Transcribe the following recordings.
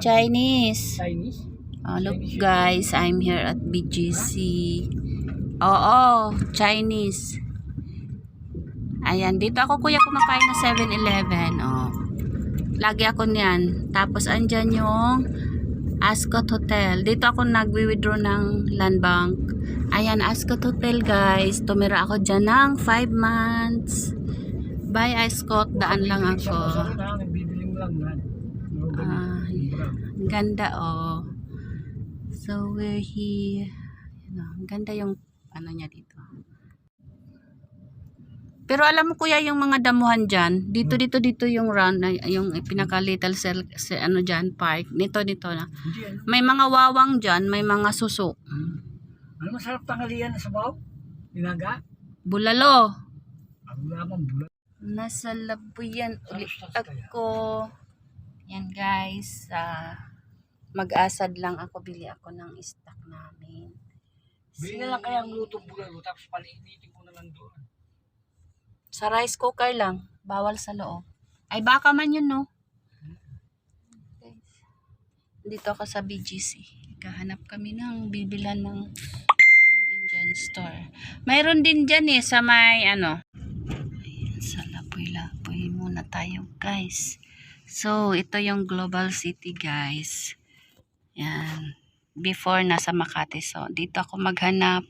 Chinese. Chinese? Oh, look guys, I'm here at BGC. Oo, Chinese. Ayan, dito ako kuya kumakain ng 7-Eleven. Oh. Lagi ako niyan. Tapos andyan yung Ascot Hotel. Dito ako nagwi-withdraw ng land bank. Ayan, Ascot Hotel guys. Tumira ako dyan ng 5 months. Bye Ascot, daan lang ako. yan. Ah, Ang ganda oh. So we're here. Ano, ang ganda yung ano niya dito. Pero alam mo kuya yung mga damuhan diyan, dito dito dito yung run yung pinaka little cell, se- ano diyan park. Dito dito na. May mga wawang diyan, may mga suso. Ano masarap tanghalian sa baw? Nilaga? Bulalo. Ang lamang bulat. Nasa labuyan ulit Tapos kaya. Yan guys, ah, mag-asad lang ako, bili ako ng stock namin. Bili na lang kaya ang lutong bulalo tapos paliinitin mo na lang doon. Sa rice cooker lang, bawal sa loob. Ay baka man yun no. Dito ako sa BGC. Kahanap kami ng bibilan ng yung Indian store. Mayroon din dyan eh sa may ano. Ayan, sa lapoy-lapoy muna tayo guys. So, ito yung Global City guys. Yan. Before nasa Makati. So, dito ako maghanap.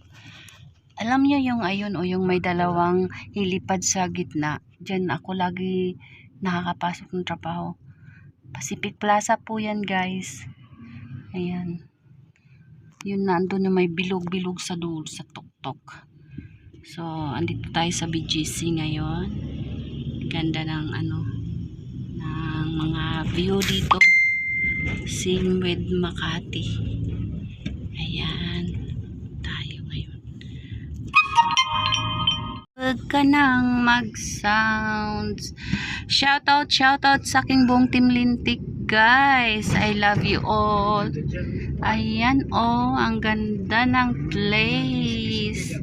Alam niyo yung ayun o yung may dalawang hilipad sa gitna. Diyan ako lagi nakakapasok ng trabaho. Pacific Plaza po yan guys. Ayan. Yun na andun na may bilog-bilog sa dulo sa tuktok. So, andito tayo sa BGC ngayon. Ganda ng ano mga view dito. Same with Makati. Ayan. Tayo ngayon. Huwag ka nang mag-sounds. Shoutout, shoutout sa aking buong team Lintik, guys. I love you all. Ayan, oh, ang ganda ng place.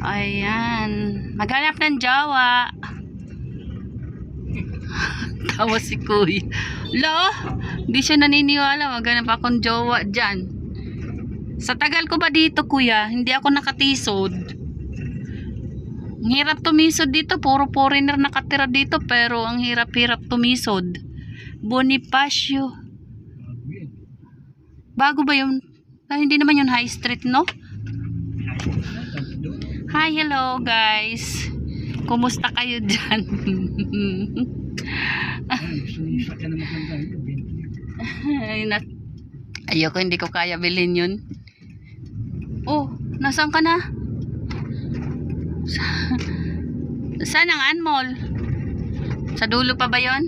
Ayan. Maghanap ng Jawa. Tawa si Kuya. Lo, hindi siya naniniwala. Maghanap akong Jawa dyan. Sa tagal ko ba dito, Kuya? Hindi ako nakatisod. Ang hirap tumisod dito. Puro foreigner nakatira dito. Pero ang hirap-hirap tumisod. Bonifacio. Bago ba yun? Ah, hindi naman yun high street, no? Hi, hello guys. Kumusta kayo dyan? Ay, gusto niyo sa na maganda. Ay, na- Ayoko, hindi ko kaya bilhin yun. Oh, nasaan ka na? Sa saan ang Anmol? Sa dulo pa ba yon?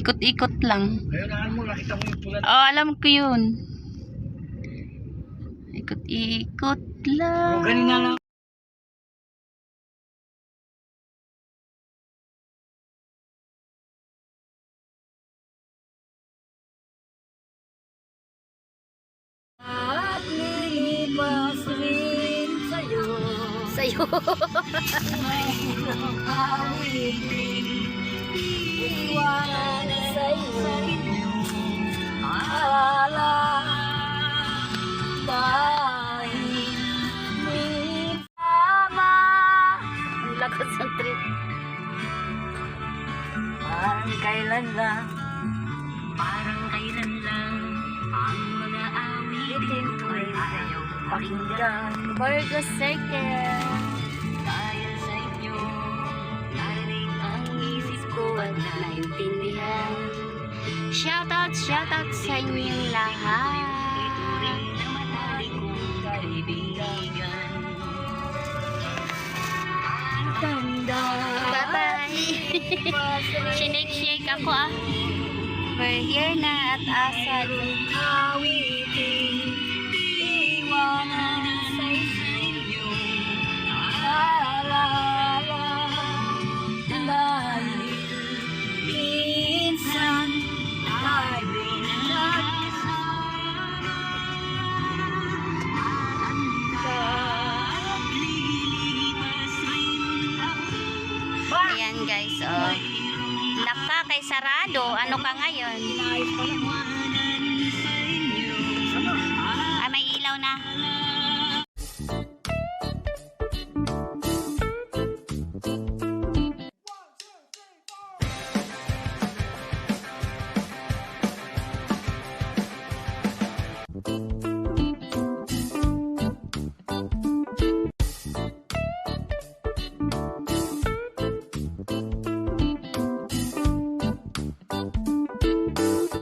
Ikot-ikot lang. Ayun, naan mo, nakita mo yung pula. Oh, alam ko yun. Ikot-ikot lang. O, ganun na lang. Sa'yo. Iwanan sa'yo Ala Dahil Minama Ang lakas ng trip. Parang kailan lang pakinggan Virgo Circle. Dahil sa inyo Narinig ang isip ko at naintindihan Shoutout, shoutout sa inyong lahat. Ituring na matali kong kaibigan Ang tanda Bye-bye. Sinake-shake ako ah. We're here na at asad. Awitin Laka kay sarado. Ano ka ngayon? Inaayos ko lang mga